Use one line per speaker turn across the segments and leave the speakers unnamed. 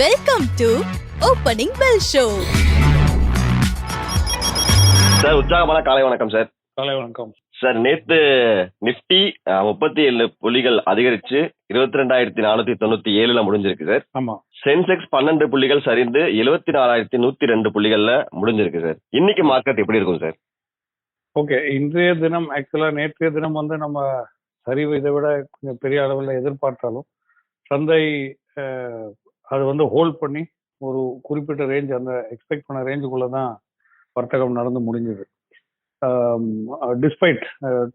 Welcome to opening bell show
sir உற்சாகமான காலை வணக்கம் சார்.
காலை வணக்கம்.
சார் நேத்து நிப்டி முப்பத்தி ஏழு புள்ளிகள் அதிகரிச்சு இருபத்தி ரெண்டாயிரத்தி நானூத்தி தொண்ணூத்தி ஏழுல முடிஞ்சிருக்கு சார்.
ஆமா.
சென்செக்ஸ் பன்னெண்டு புள்ளிகள் சரிந்து எழுபத்தி நாலாயிரத்தி நூத்தி ரெண்டு புள்ளிகள்ல முடிஞ்சிருக்கு சார். இன்னைக்கு மார்க்கெட் எப்படி இருக்கும் சார்?
ஓகே இன்றைய தினம் ஆக்சுவலா நேற்றைய தினம் வந்து நம்ம சரிவு இதை விட கொஞ்சம் பெரிய அளவில் எதிர்பார்த்தாலும் சந்தை அது வந்து ஹோல்ட் பண்ணி ஒரு குறிப்பிட்ட ரேஞ்ச் அந்த எக்ஸ்பெக்ட் பண்ண ரேஞ்சுக்குள்ள தான் வர்த்தகம் நடந்து முடிஞ்சது. டிஸ்பைட்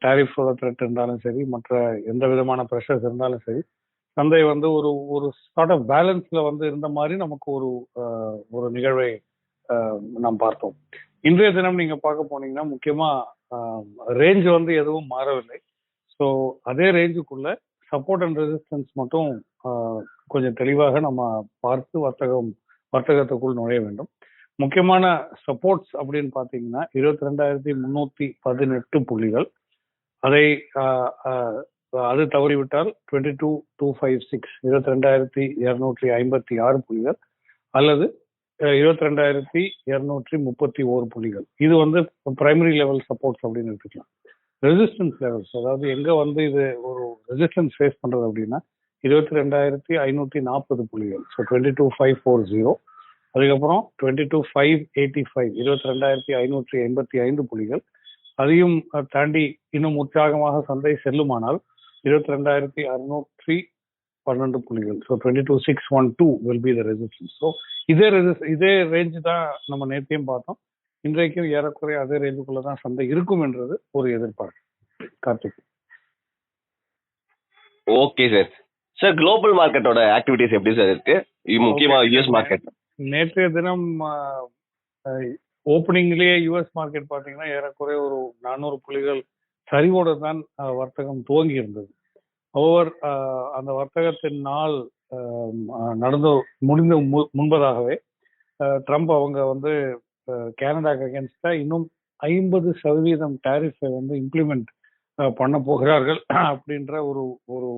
டேரிஃபோட த்ரெட் இருந்தாலும் சரி மற்ற எந்த விதமான ப்ரெஷர்ஸ் இருந்தாலும் சரி சந்தை வந்து ஒரு ஒரு சார்ட் ஆஃப் பேலன்ஸில் வந்து இருந்த மாதிரி நமக்கு ஒரு ஒரு நிகழ்வை நாம் பார்த்தோம். இன்றைய தினம் நீங்கள் பார்க்க போனீங்கன்னா முக்கியமாக ரேஞ்ச் வந்து எதுவும் மாறவில்லை. ஸோ அதே ரேஞ்சுக்குள்ள சப்போர்ட் அண்ட் ரெசிஸ்டன்ஸ் மட்டும் கொஞ்சம் தெளிவாக நம்ம பார்த்து வர்த்தகம் வர்த்தகத்துக்குள் நுழைய வேண்டும். முக்கியமான சப்போர்ட்ஸ் அப்படின்னு பார்த்தீங்கன்னா இருபத்தி ரெண்டாயிரத்தி முன்னூத்தி பதினெட்டு புள்ளிகள். அதை அது தவறிவிட்டால் twenty two two five six இருபத்தி ரெண்டாயிரத்தி இரநூற்றி ஐம்பத்தி ஆறு புள்ளிகள் அல்லது இருபத்தி ரெண்டாயிரத்தி இரநூற்றி முப்பத்தி ஓரு புள்ளிகள். இது வந்து பிரைமரி லெவல் சப்போர்ட்ஸ் அப்படின்னு எடுத்துக்கலாம். ரெசிஸ்டன்ஸ் லெவல்ஸ் அதாவது எங்க வந்து இது ஒரு ரெசிஸ்டன்ஸ் ஃபேஸ் பண்றது அப்படின்னா இருபத்தி ரெண்டாயிரத்தி ஐநூத்தி நாற்பது புள்ளிகள். So twenty two five four zero அதுக்கப்புறம் twenty two five eighty five இருபத்தி ரெண்டாயிரத்தி ஐநூற்றி எண்பத்தி ஐந்து புள்ளிகள். அதையும் தாண்டி இன்னும் உற்சாகமாக சந்தை செல்லுமானால் இருபத்தி ரெண்டாயிரத்தி அறுநூற்றி பன்னெண்டு புள்ளிகள். So twenty two six one two will be the resistance so இதே ரெசிஸ் இதே ரேஞ்ச் தான் நம்ம நேற்றையும் பார்த்தோம். இன்றைக்கும் ஏறக்குறைய அதே ரேஞ்சுக்குள்ள தான் சந்தை இருக்கும் என்றது ஒரு எதிர்பார்ப்பு. Karthik.
Okay sir sir global மார்க்கெட்டோட ஆக்டிவிட்டிஸ் எப்படி சார் இருக்கு? முக்கியமா. யூஎஸ் மார்க்கெட்
நேற்றைய தினம் ஓப்பனிங்லேயே யுஎஸ் மார்க்கெட் பார்த்தீங்கன்னா ஏறக்குறைய ஒரு நானூறு புள்ளிகள் சரிவோட தான் வர்த்தகம் துவங்கி இருந்தது. ஓவர் அந்த வர்த்தகத்தின் நாள் நடந்து முடிந்த முன்பதாகவே ட்ரம்ப் அவங்க வந்து கனடாக்கு அகேன்ஸ்டா இன்னும் ஐம்பது சதவீதம் டேரிஃபை வந்து இம்ப்ளிமெண்ட் பண்ண போகிறார்கள் அப்படின்ற ஒரு ஒரு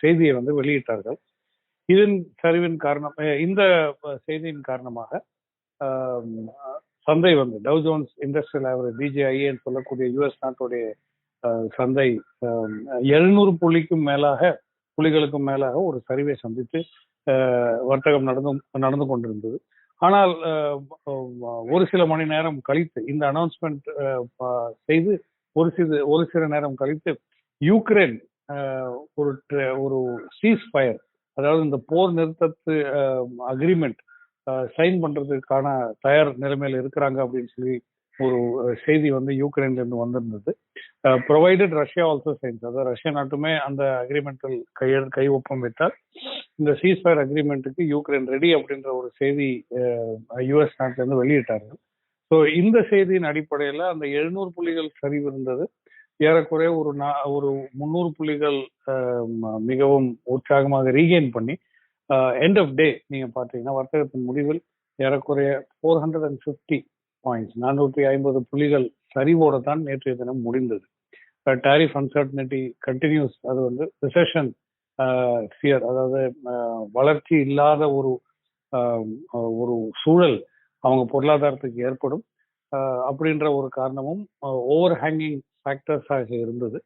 செய்தியை வந்து வெளியிட்டார்கள். இதன் சரிவின் காரணம் இந்த செய்தியின் காரணமாக சந்தை வந்து டவு ஜோன்ஸ் இண்டஸ்ட்ரியல் ஆவரேஜ் பிஜேஐஏன்னு சொல்லக்கூடிய யுஎஸ் நாட்டுடைய சந்தை எழுநூறு புள்ளிக்கும் மேலாக புள்ளிகளுக்கும் மேலாக ஒரு சரிவை சந்தித்து வர்த்தகம் நடந்து நடந்து கொண்டிருந்தது. ஆனால் ஒரு சில மணி நேரம் கழித்து இந்த அனௌன்ஸ்மெண்ட் செய்து ஒரு சில ஒரு சில நேரம் கழித்து யூக்ரைன் ஒரு ஒரு சீஸ் ஃபயர் அதாவது இந்த போர் நிறுத்தத்து அக்ரிமெண்ட் சைன் பண்றதுக்கான தயார் நிலைமையில இருக்கிறாங்க அப்படின்னு சொல்லி ஒரு செய்தி வந்து யூக்ரைன்ல இருந்து வந்திருந்தது. ப்ரொவைடட் ரஷ்யா ஆல்சோ சைன்ஸ் அதாவது ரஷ்யா நாட்டுமே அந்த அக்ரிமெண்டில் கையெழு கை ஒப்பம் வைத்தால் இந்த சீஸ்ஃபயர் அக்ரிமெண்ட்டுக்கு யூக்ரைன் ரெடி அப்படின்ற ஒரு செய்தி யுஎஸ் நாட்டுல இருந்து வெளியிட்டார்கள். ஸோ இந்த செய்தியின் அடிப்படையில் அந்த எழுநூறு புள்ளிகள் சரிவு இருந்தது. ஏறக்குறைய ஒரு நா- ஒரு முந்நூறு புள்ளிகள் மிகவும் உற்சாகமாக ரீகெயின் பண்ணி எண்ட் ஆஃப் டே நீங்க பார்த்தீங்கன்னா வர்த்தகத்தின் முடிவில் ஏறக்குறைய four hundred and fifty points நானூற்றி ஐம்பது புள்ளிகள் சரிவோட தான் நேற்றைய தினம் முடிந்தது. டாரிஃப் அன்சர்டனிட்டி கண்டினியூஸ் அது வந்து ரிசெஷன் ஃபியர் அதாவது வளர்ச்சி இல்லாத ஒரு ஒரு சூழல் அவங்க பொருளாதாரத்துக்கு ஏற்படும். அப்படின்ற ஒரு காரணமும் ஓவர் ஹேங்கிங் ஃபேக்டர்ஸாக இருந்தது.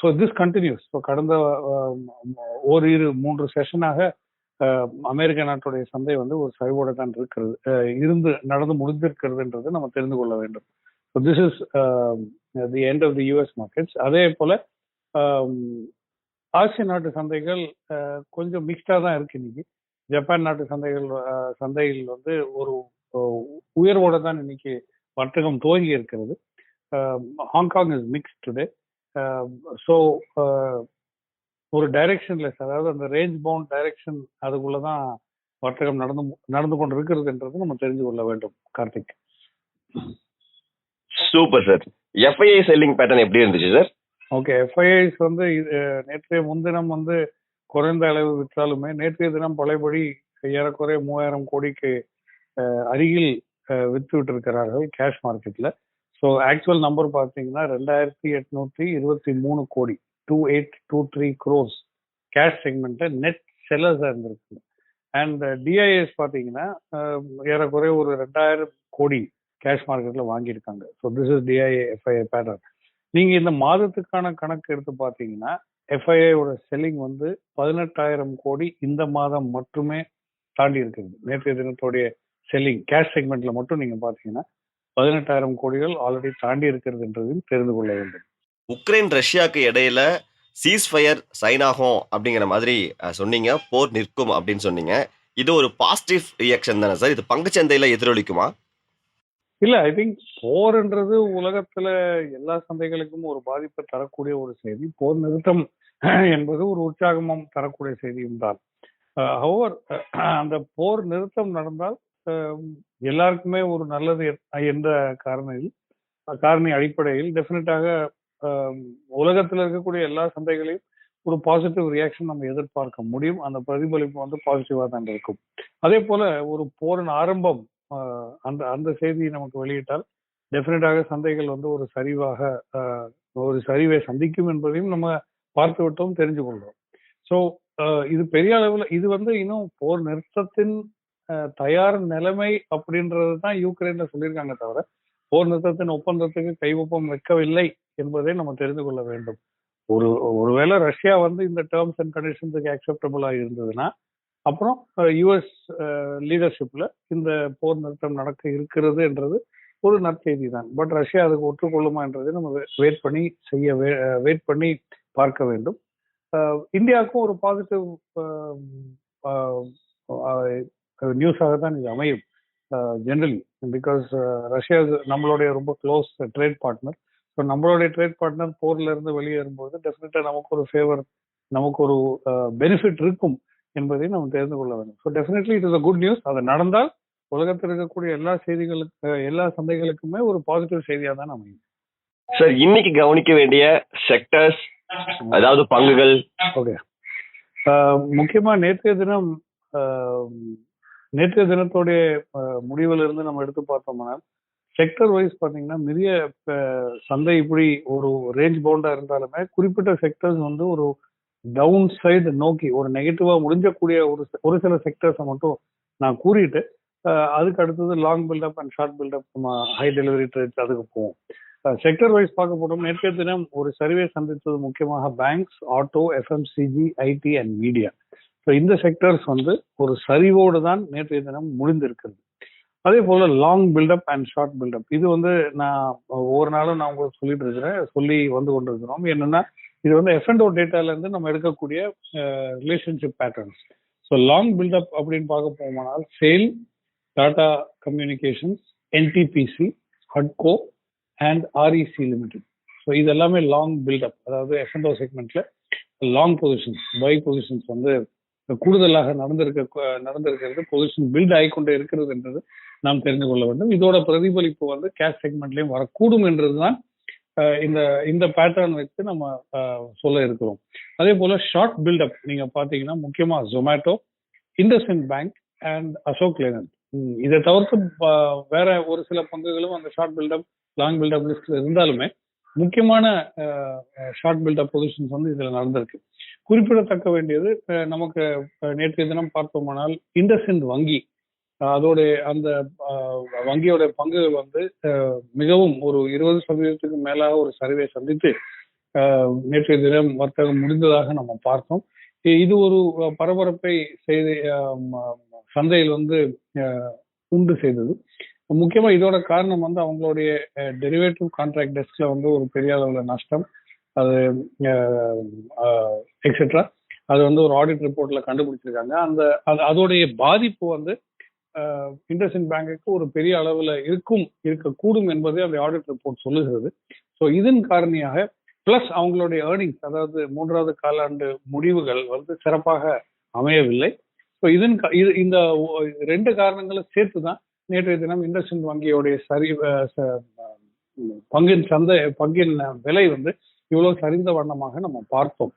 ஸோ திஸ் கண்டினியூஸ் ஸோ கடந்த ஓரிரு மூன்று செஷனாக அமெரிக்க நாட்டுடைய சந்தை வந்து ஒரு சரிவோட தான் இருக்கிறது. இருந்து நடந்து முடிந்திருக்கிறதுன்றது நம்ம தெரிந்து கொள்ள வேண்டும். So this is the end of the US markets அதே போல ஆசிய நாட்டு சந்தைகள் கொஞ்சம் மிக்ஸ்டாக தான் இருக்கு இன்னைக்கு. ஜப்பான் நாட்டு சந்தைகள் சந்தையில் வந்து ஒரு உயர்வோட தான் இன்னைக்கு வர்த்தகம் துவங்கி இருக்கிறது. Hong Kong is mix today so ஒரு டைரக்ஷன்லெஸ் அதாவது அந்த ரேஞ்ச் பவுண்ட் டைரக்ஷன் அதுக்குள்ள தான் வர்த்தகம் நடந்து நடந்து கொண்டு இருக்கிறதுன்றது நம்ம தெரிஞ்சு கொள்ள வேண்டும் Karthik.
Super sir FII selling pattern எப்படி இருந்துச்சு சார்
ஓகே எஃப்ஐஐஸ் வந்து நேற்றைய முன்தினம் வந்து குறைந்த அளவு விற்றாலுமே நேற்றைய தினம் பழையபடி ஏறக்குறைய மூவாயிரம் கோடிக்கு அருகில் அஹ், வித்து விட்டிருக்கிறார்கள் கேஷ் மார்க்கெட்ல ஸோ ஆக்சுவல் நம்பர் பார்த்தீங்கன்னா ரெண்டாயிரத்தி எட்நூத்தி இருபத்தி மூணு கோடி two eight two three gross cash segment net செல்லர்ஸாக இருந்திருக்கு. அண்ட் டிஐஎஸ் uh, பார்த்தீங்கன்னா um, ஏறக்குறைய ஒரு ரெண்டாயிரம் கோடி கேஷ் மார்க்கெட்டில் வாங்கியிருக்காங்க. So this is DII FII pattern நீங்கள் இந்த மாதத்துக்கான கணக்கு எடுத்து பார்த்தீங்கன்னா எஃப்ஐஐயோட செல்லிங் வந்து பதினெட்டாயிரம் கோடி இந்த மாதம் மட்டுமே தாண்டி இருக்குது. நேற்றைய தினத்துடைய செல்லிங் கேஷ் செக்மெண்ட்ல மட்டும் நீங்க பார்த்தீங்கன்னா பதினெட்டாயிரம் கோடிகள் ஆல்ரெடி தாண்டி இருக்கிறது என்றதையும் தெரிந்து கொள்ள வேண்டும்.
உக்ரைன் ரஷ்யாவுக்கு இடையில சீஸ் ஃபயர் சைன் ஆகும் அப்படிங்கிற மாதிரி சொன்னீங்க. போர் நிற்கும் அப்படின்னு சொன்னீங்க. இது ஒரு பாசிட்டிவ் ரியாக்ஷன் தானே சார்? இது பங்குச்சந்தையில எதிரொலிக்குமா?
இல்ல ஐ திங்க் போர்ன்றது உலகத்துல எல்லா சந்தைகளுக்கும் ஒரு பாதிப்பை தரக்கூடிய ஒரு செய்தி. போர் நிறுத்தம் என்பது ஒரு உற்சாகமும் தரக்கூடிய செய்தியும் தான். ஹவர் அந்த போர் நிறுத்தம் நடந்தால் எல்லாருக்குமே ஒரு நல்லது என்ற காரணியில் காரணி அடிப்படையில் டெஃபினட்டாக உலகத்தில் இருக்கக்கூடிய எல்லா சந்தைகளையும் ஒரு பாசிட்டிவ் ரியாக்ஷன் நம்ம எதிர்பார்க்க முடியும். அந்த பிரதிபலிப்பு வந்து பாசிட்டிவா தான் இருக்கும். அதே போல ஒரு போரின் ஆரம்பம் அந்த அந்த செய்தியை நமக்கு வெளியிட்டால் டெஃபினட்டாக சந்தைகள் வந்து ஒரு சரிவாக ஆஹ் ஒரு சரிவை சந்திக்கும் என்பதையும் நம்ம பார்த்து விட்டோம் தெரிஞ்சு கொள்றோம் ஸோ இது பெரிய அளவில் இது வந்து இன்னும் போர் நிறுத்தத்தின் தயார் நிலைமை அப்படின்றது தான் யூக்ரைன்ல சொல்லியிருக்காங்க தவிர போர் நிறுத்தத்தின் ஒப்பந்தத்துக்கு கைவப்பம் வைக்கவில்லை என்பதை நம்ம தெரிந்து கொள்ள வேண்டும். ஒரு ஒருவேளை ரஷ்யா வந்து இந்த டேர்ம்ஸ் அண்ட் கண்டிஷன்ஸுக்கு அக்செப்டபுளா இருந்ததுன்னா அப்புறம் யுஎஸ் லீடர்ஷிப்ல இந்த போர் நிறுத்தம் நடக்க இருக்கிறது என்றது ஒரு நற்செய்தி தான். பட் ரஷ்யா அதுக்கு ஒற்றுக்கொள்ளுமா என்றதை நம்ம வெயிட் பண்ணி செய்ய வெயிட் பண்ணி பார்க்க வேண்டும். இந்தியாவுக்கும் ஒரு பாசிட்டிவ் நியூஸாக தான் இது அமையும். ஜென்ரலி பிகாஸ் ரஷ்யா நம்மளுடைய ரொம்ப க்ளோஸ் ட்ரேட் பார்ட்னர் ஸோ நம்மளுடைய ட்ரேட் பார்ட்னர் போர்ல இருந்து வெளியேறும்போது டெஃபினட்டா நமக்கு ஒரு ஃபேவர் நமக்கு ஒரு பெனிஃபிட் இருக்கும் என்பதை நம்ம தெரிந்து கொள்ள வேண்டும். So definitely it is a good news அது நடந்தால் உலகத்தில் இருக்கக்கூடிய எல்லா செய்திகளுக்கு எல்லா சந்தைகளுக்குமே ஒரு பாசிட்டிவ் செய்தியாக தான் அமையும்.
சார் இன்னைக்கு கவனிக்க வேண்டிய செக்டர்ஸ் அதாவது பங்குகள்.
ஓகே முக்கியமா நேற்றைய தினம் நேற்றைய தினத்துடைய முடிவுல இருந்து நம்ம எடுத்து பார்த்தோம்னா செக்டர் வைஸ் பார்த்தீங்கன்னா நிறைய சந்தை இப்படி ஒரு ரேஞ்ச் பவுண்டா இருந்தாலுமே குறிப்பிட்ட செக்டர்ஸ் வந்து ஒரு டவுன் சைடு நோக்கி ஒரு நெகட்டிவா முடிஞ்சக்கூடிய ஒரு ஒரு சில செக்டர்ஸை மட்டும் நான் கூறிட்டு அதுக்கு அடுத்தது long buildup and short buildup நம்ம ஹை டெலிவரி ட்ரேட்ஸ் அதுக்கு போவோம். செக்டர் வைஸ் பார்க்க போனோம் நேற்றைய தினம் ஒரு சர்வே சந்தித்தது முக்கியமாக banks auto FMCG IT and media so இந்த செக்டர்ஸ் வந்து ஒரு சரிவோடு தான் நேற்றைய தினம் முடிந்திருக்கிறது. அதே போல long buildup and short buildup இது வந்து நான் ஒவ்வொரு நாளும் நான் உங்களுக்கு சொல்லிட்டு இருக்கிறேன். சொல்லி வந்து கொண்டிருக்கிறோம். என்னன்னா இது வந்து எஃப்என்டோ டேட்டால இருந்து நம்ம எடுக்கக்கூடிய relationship patterns so long buildup அப்படின்னு பார்க்க போமானால் சேல் டாடா கம்யூனிகேஷன்ஸ் என்டிபிசி ஹட்கோ அண்ட் ஆர்இசி லிமிடெட் ஸோ இது எல்லாமே லாங் பில்டப் அதாவது எஃப்என்டோ செக்மெண்ட்ல லாங் பொசிஷன்ஸ் பை பொசிஷன்ஸ் வந்து கூடுதலாக நடந்திருக்க நடந்திருக்கிறது பொசிஷன் பில்ட் ஆகிக்கொண்டே இருக்கிறது என்றது நாம் தெரிந்து கொள்ள வேண்டும். இதோட பிரதிபலிப்பு வந்து கேஷ் செக்மெண்ட்லயும் வரக்கூடும் என்றதுதான் இந்த இந்த பேட்டர்ன் வச்சு நம்ம அஹ், சொல்ல இருக்கிறோம். அதே போல ஷார்ட் பில்டப் நீங்க பாத்தீங்கன்னா முக்கியமா ஜொமேட்டோ இண்டஸ்இன் பேங்க் அண்ட் அசோக் லேனன் இதை தவிர்த்து வேற ஒரு சில பங்குகளும் அந்த ஷார்ட் பில்டப் லாங் பில்டப் லிஸ்ட்ல இருந்தாலுமே முக்கியமான ஷார்ட் பில்டப் பொசிஷன்ஸ் வந்து இதுல நடந்திருக்கு. குறிப்பிடத்தக்க வேண்டியது நமக்கு நேற்றைய தினம் பார்த்தோமானால் இண்டஸ்இண்ட் வங்கி. அதோடைய அந்த வங்கியோட பங்குகள் வந்து மிகவும் ஒரு இருபது சதவீதத்துக்கு மேலாக ஒரு சரிவை சந்தித்து நேற்றைய தினம் வர்த்தகம் முடிந்ததாக நம்ம பார்த்தோம். இது ஒரு பரபரப்பை செய்து சந்தையில் வந்து உண்டு செய்தது. முக்கியமா இதோட காரணம் வந்து அவங்களுடைய டெரிவேட்டிவ் கான்ட்ராக்ட் டெஸ்க்ல வந்து ஒரு பெரிய அளவுல நஷ்டம். அது எக்ஸெட்ரா அது வந்து ஒரு ஆடிட் ரிப்போர்ட்ல கண்டுபிடிச்சிருக்காங்க. அந்த அதோடைய பாதிப்பு வந்து இண்டஸ்இன் பேங்குக்கு ஒரு பெரிய அளவுல இருக்கும் இருக்கக்கூடும் என்பதை அந்த ஆடிட் ரிப்போர்ட் சொல்லுகிறது. ஸோ இதன் காரணியாக பிளஸ் அவங்களுடைய ஏர்னிங்ஸ் அதாவது மூன்றாவது காலாண்டு முடிவுகள் வந்து சிறப்பாக அமையவில்லை. ஸோ இதன் இது இந்த ரெண்டு காரணங்களும் சேர்த்து தான் நேற்றைய தினம் இண்டஸ்இன் வங்கியோடைய சரி பங்கின் சந்தை பங்கின் விலை வந்து இவ்வளவு சரிந்த வண்ணமாக நம்ம பார்த்தோம்.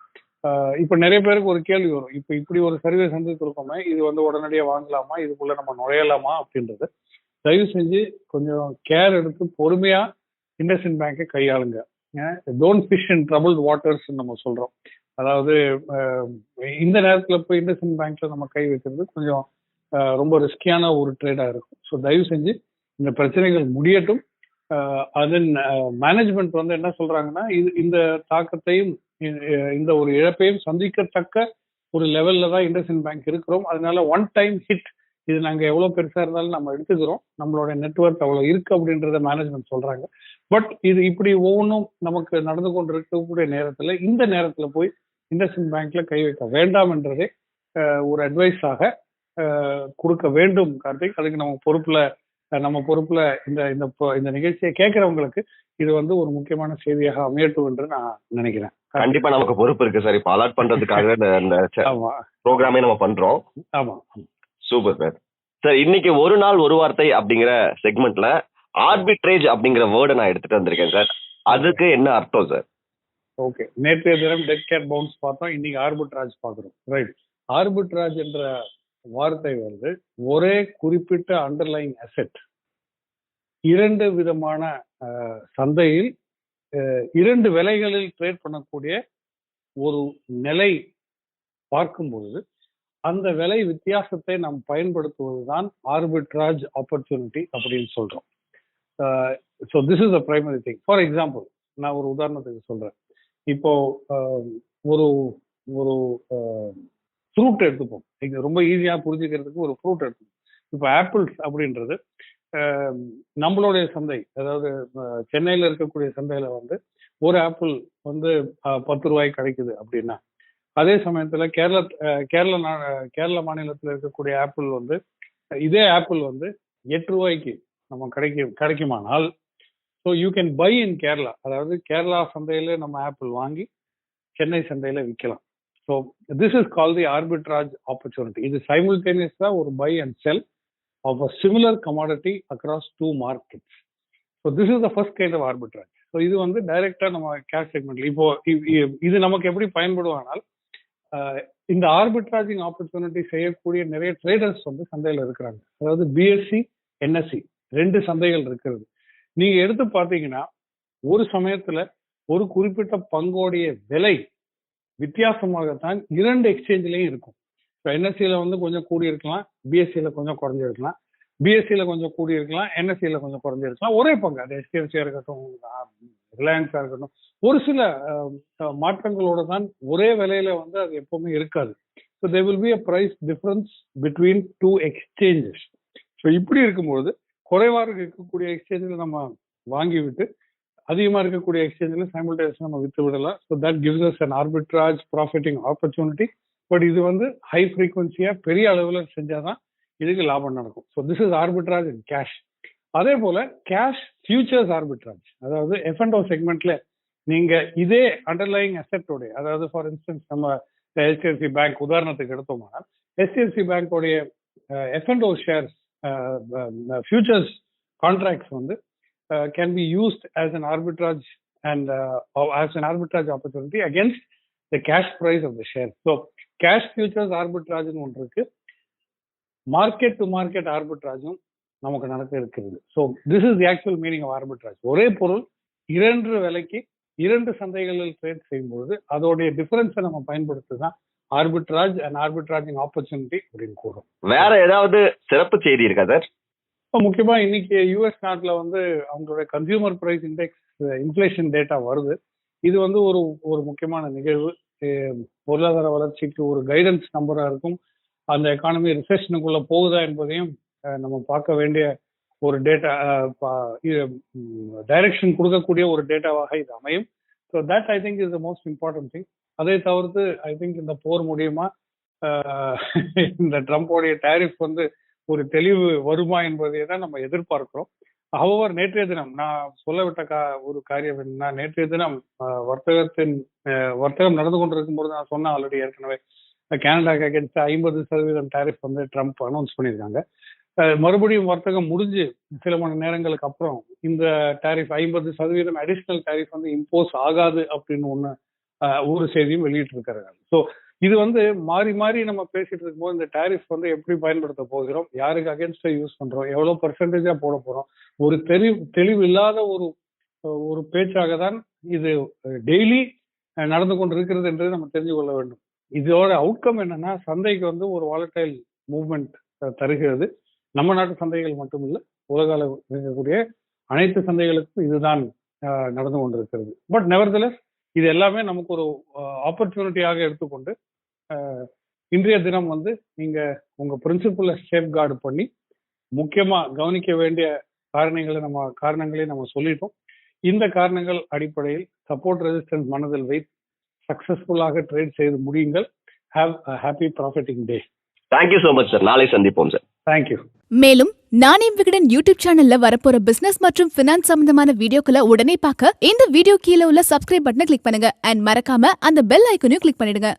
இப்ப நிறைய பேருக்கு ஒரு கேள்வி வரும். இப்ப இப்படி ஒரு சர்வே சந்தித்திருக்கோமே இது வந்து உடனடியாக வாங்கலாமா இதுக்குள்ள நம்ம நுழையலாமா அப்படின்றது. தயவு செஞ்சு கொஞ்சம் கேர் எடுத்து பொறுமையா இண்டஸ்இன் பேங்கை கையாளுங்க. Don't fish in trouble waters நம்ம சொல்றோம். அதாவது இந்த நேரத்துல போய் இண்டஸ்இன் பேங்க்ல நம்ம கை வைக்கிறது கொஞ்சம் ரொம்ப ரிஸ்கியான ஒரு ட்ரேடா இருக்கும். ஸோ தயவு செஞ்சு இந்த பிரச்சனைகள் முடியட்டும். அதன் மேனேஜ்மெண்ட் வந்து என்ன சொல்றாங்கன்னா இது இந்த தாக்கத்தையும் இந்த ஒரு இழப்பையும் சந்திக்கத்தக்க ஒரு லெவல்ல தான் இண்டஸ்இன் பேங்க் இருக்கிறோம். அதனால ஒன் டைம் ஹிட் இது நாங்க எவ்வளவு பெருசா இருந்தாலும் நம்ம எடுத்துக்கிறோம். நம்மளோட நெட்வொர்க் அவ்வளவு இருக்கு அப்படின்றத மேனேஜ்மெண்ட் சொல்றாங்க. பட் இது இப்படி ஒவ்வொன்றும் நமக்கு நடந்து கொண்டு இருக்கக்கூடிய நேரத்துல இந்த நேரத்துல போய் இண்டஸ்இன் பேங்க்ல கை வைக்க வேண்டாம் என்றதே ஒரு அட்வைஸாக கொடுக்க வேண்டும் கார்த்திக். அதுக்கு நம்ம பொறுப்புல நம்ம பொறுப்புல இந்த இந்த இந்த நிகழ்ச்சியை கேட்கறவங்களுக்கு இது வந்து ஒரு முக்கியமான செய்தியாக அமையட்டும் என்று நான் நினைக்கிறேன்.
கண்டிப்பா நமக்கு பொறுப்பு இருக்கு சார். இப்போ அலர்ட் பண்றதுக்காக இந்த- ப்ரோக்ராமே நம்ம பண்றோம்.
ஆமா.
Super sir. சார் இன்னைக்கு ஒரு நாள் ஒரு வார்த்தை அப்படிங்கிற செக்மெண்ட்ல ஆர்பிட்ரேஜ் அப்படிங்கிற வேர்டை நான் எடுத்துட்டு வந்திருக்கேன் சார். அதுக்கு என்ன அர்த்தம் சார்?
ஓகே. நேற்றைய தினம் டெட் கேட் பவுன்ஸ் பார்த்தோம். இன்னைக்கு ஆர்பிட்ராஜ் பார்க்குறோம். ரைட் ஆர்பிட்ராஜ் என்ற வார்த்தை வந்து ஒரே குறிப்பிட்ட அண்டர்லைங் அசெட் இரண்டு விதமான சந்தையில் இரண்டு விலைகளில் ட்ரேட் பண்ணக்கூடிய ஒரு நிலை பார்க்கும்பொழுது அந்த விலை வித்தியாசத்தை நாம் பயன்படுத்துவதுதான் ஆர்பிட்ராஜ் ஆப்பர்ச்சுனிட்டி அப்படின்னு சொல்றோம். So this is a primary thing for example நான் ஒரு உதாரணத்துக்கு சொல்றேன். இப்போ ஒரு ஒரு ஃப்ரூட் எடுத்துப்போம். இது ரொம்ப ஈஸியாக புரிஞ்சுக்கிறதுக்கு ஒரு ஃப்ரூட் எடுத்துப்போம். இப்போ ஆப்பிள்ஸ் அப்படின்றது நம்மளுடைய சந்தை அதாவது சென்னையில் இருக்கக்கூடிய சந்தையில் வந்து ஒரு ஆப்பிள் வந்து பத்து ரூபாய் கிடைக்குது அப்படின்னா அதே சமயத்துல கேரள கேரள நா- கேரள மாநிலத்தில் இருக்கக்கூடிய ஆப்பிள் வந்து இதே ஆப்பிள் வந்து எட்டு ரூபாய்க்கு நம்ம கிடைக்கும் கிடைக்குமானால் so you can buy in Kerala. அதாவது கேரளா சந்தையில நம்ம ஆப்பிள் வாங்கி சென்னை சந்தையில விற்கலாம் so this is call the arbitrage opportunity இது சைமில்டேனியஸாக ஒரு buy and sell of a similar commodity across two markets so this is the first kind of arbitrage so இது வந்து டைரக்டா நம்ம கேஷ் செக்மெண்ட்ல இப்போ இது நமக்கு எப்படி பயன்படுவானால் இந்த ஆர்பிட்ராஜிங் ஆப்பர்ச்சுனிட்டி செய்யக்கூடிய நிறைய ட்ரேடர்ஸ் வந்து சந்தையில் இருக்கிறாங்க. அதாவது பிஎஸ்சி என்எஸ்சி ரெண்டு சந்தைகள் இருக்கிறது. நீங்க எடுத்து பார்த்தீங்கன்னா ஒரு சமயத்துல ஒரு குறிப்பிட்ட பங்கோடைய விலை வித்தியாசமாகத்தான் இரண்டு எக்ஸ்சேஞ்சிலையும் இருக்கும். இப்போ என்எஸ்சியில் வந்து கொஞ்சம் கூடி இருக்கலாம் பிஎஸ்சியில் கொஞ்சம் குறைஞ்சிருக்கலாம். பிஎஸ்சியில் கொஞ்சம் கூடி இருக்கலாம் என்எஸ்சியில் கொஞ்சம் குறைஞ்சிருக்கலாம். ஒரே பங்கு அது எஸ்டிஎஃப்சியாக இருக்கட்டும் ரிலையன்ஸாக இருக்கட்டும். ஒரு சில மாற்றங்களோட தான் ஒரே விலையில வந்து அது எப்பவுமே இருக்காது. So they will be a price difference between two exchanges so இப்படி இருக்கும்போது குறைவாக இருக்கக்கூடிய எக்ஸ்சேஞ்சில் நம்ம வாங்கி அதிகமா அதிகமாக இருக்கக்கூடிய எக்ஸ்சேஞ்சில் சைமில்டேனியஸ் நம்ம வித்து விடலாம். So that gives us an arbitrage profiting opportunity but இது வந்து ஹை ஃப்ரீக்வன்சியாக பெரிய அளவில் செஞ்சாதான் இதுக்கு லாபம் நடக்கும். So this is arbitrage in cash அதே போல கேஷ் ஃபியூச்சர்ஸ் ஆர்பிட்ராஜ் அதாவது எஃப் அண்ட் ஓ செக்மெண்ட்ல நீங்க இதே அண்டர்லைங் அசெப்டோடைய அதாவது ஃபார் இன்ஸ்டன்ஸ் நம்ம ஹெச்டிஎஃப்சி பேங்க் உதாரணத்துக்கு எடுத்தோம்னா HDFC பேங்கோடைய F and O shares futures contracts வந்து can be used as an arbitrage and as an arbitrage uh, opportunity against the cash price of the share So cash futures ஆர்பிட்ராஜ்னு ஒன்று இருக்கு. Market to market ஆர்பிட்ராஜும் நமக்கு நடக்க இருக்கிறது. So this is the actual meaning of arbitrage ஒரே பொருள் இரண்டு விலைக்கு இரண்டு சந்தைகளில் ட்ரேட் செய்யும்போது அதோடைய டிஃபரன்ஸை நம்ம பயன்படுத்தி தான் ஆர்பிட்ராஜ் அண்ட் ஆர்பிட்ராஜிங் ஆப்பர்ச்சுனிட்டி அப்படின்னு கூறும்
வேற ஏதாவது சிறப்பு செய்தி இருக்கா சார்
இப்போ முக்கியமாக இன்னைக்கு யூஎஸ் நாட்டில் வந்து அவங்களுடைய consumer price index inflation data வருது. இது வந்து ஒரு ஒரு முக்கியமான நிகழ்வு. பொருளாதார வளர்ச்சிக்கு ஒரு கைடன்ஸ் நம்பராக இருக்கும். அந்த எக்கானமி ரிசெஷனுக்குள்ள போகுதா என்பதையும் நம்ம பார்க்க வேண்டிய ஒரு டேட்டா டைரக்ஷன் கொடுக்கக்கூடிய ஒரு டேட்டாவாக இது அமையும். So that I think is the most important thing அதை தவிர்த்து ஐ திங்க் இந்த போர் மூலியமா இந்த ட்ரம்ப்போடைய டேரிஃப் வந்து ஒரு தெளிவு வருமா என்பதை தான் நம்ம எதிர்பார்க்கிறோம். ஹவவர் நேற்றைய தினம் நான் சொல்ல விட்ட கா ஒரு காரியம் என்னன்னா நேற்றைய தினம் அஹ், வர்த்தகத்தின் வர்த்தகம் நடந்து கொண்டிருக்கும் போது நான் சொன்னேன் ஆல்ரெடி ஏற்கனவே கனடாக்கு அகேன்ஸ்ட் ஐம்பது சதவீதம் டேரிஃப் வந்து ட்ரம்ப் அனௌன்ஸ் பண்ணியிருக்காங்க. மறுபடியும் வர்த்தகம் முடிஞ்சு சில மணி நேரங்களுக்கு அப்புறம் இந்த டேரிஃப் ஐம்பது சதவீதம் அடிஷ்னல் டேரிஃப் வந்து இம்போஸ் ஆகாது அப்படின்னு ஒன்று ஒரு செய்தியும் வெளியிட்டு ஸோ இது வந்து மாறி மாறி நம்ம பேசிட்டு இருக்கும்போது இந்த டேரிஃப் வந்து எப்படி பயன்படுத்த போகிறோம்? யாருக்கு அகேன்ஸ்டா யூஸ் பண்றோம்? எவ்வளவு பர்சன்டேஜா போட போறோம்? ஒரு தெளிவு தெளிவு இல்லாத ஒரு ஒரு பேச்சாக தான் இது டெய்லி நடந்து கொண்டு இருக்கிறது என்று நம்ம தெரிஞ்சு கொள்ள வேண்டும். இதோட அவுட்கம் என்னன்னா சந்தைக்கு வந்து ஒரு வாலட்டைல் மூவ்மெண்ட் தருகிறது. நம்ம நாட்டு சந்தைகள் மட்டும் இல்லை உலக அளவு இருக்கக்கூடிய அனைத்து சந்தைகளுக்கும் இதுதான் நடந்து கொண்டிருக்கிறது. பட் நெவர்தலஸ் இது எல்லாமே நமக்கு ஒரு ஆப்பர்ச்சுனிட்டியாக எடுத்துக்கொண்டு இன்றைய தினம் வந்து நீங்க உங்க பிரின்சிபலை சேஃப் கார்டு பண்ணி முக்கியமா கவனிக்க வேண்டிய காரணங்களை நம்ம காரணங்களை நம்ம சொல்லிட்டோம். இந்த காரணங்கள் அடிப்படையில் சப்போர்ட் ரெசிஸ்டன்ஸ் மனதில் வைத்து சக்சஸ்ஃபுல்லாக ட்ரேட் செய்து முடியுங்கள். Have a happy profiting day
thank you so much sir நாளை சந்திப்போம் சார்
தேங்க்யூ
மேலும் நானே விகடன் யூடியூப் சேனல்ல வரப்போற பிசினஸ் மற்றும் பினான்ஸ் சம்பந்தமான வீடியோக்களை உடனே பார்க்க இந்த வீடியோ கீழே உள்ள சப்ஸ்கிரைப் பட்டனை கிளிக் பண்ணுங்க. அண்ட் மறக்காம அந்த பெல் ஐக்கனையும் கிளிக் பண்ணிடுங்க.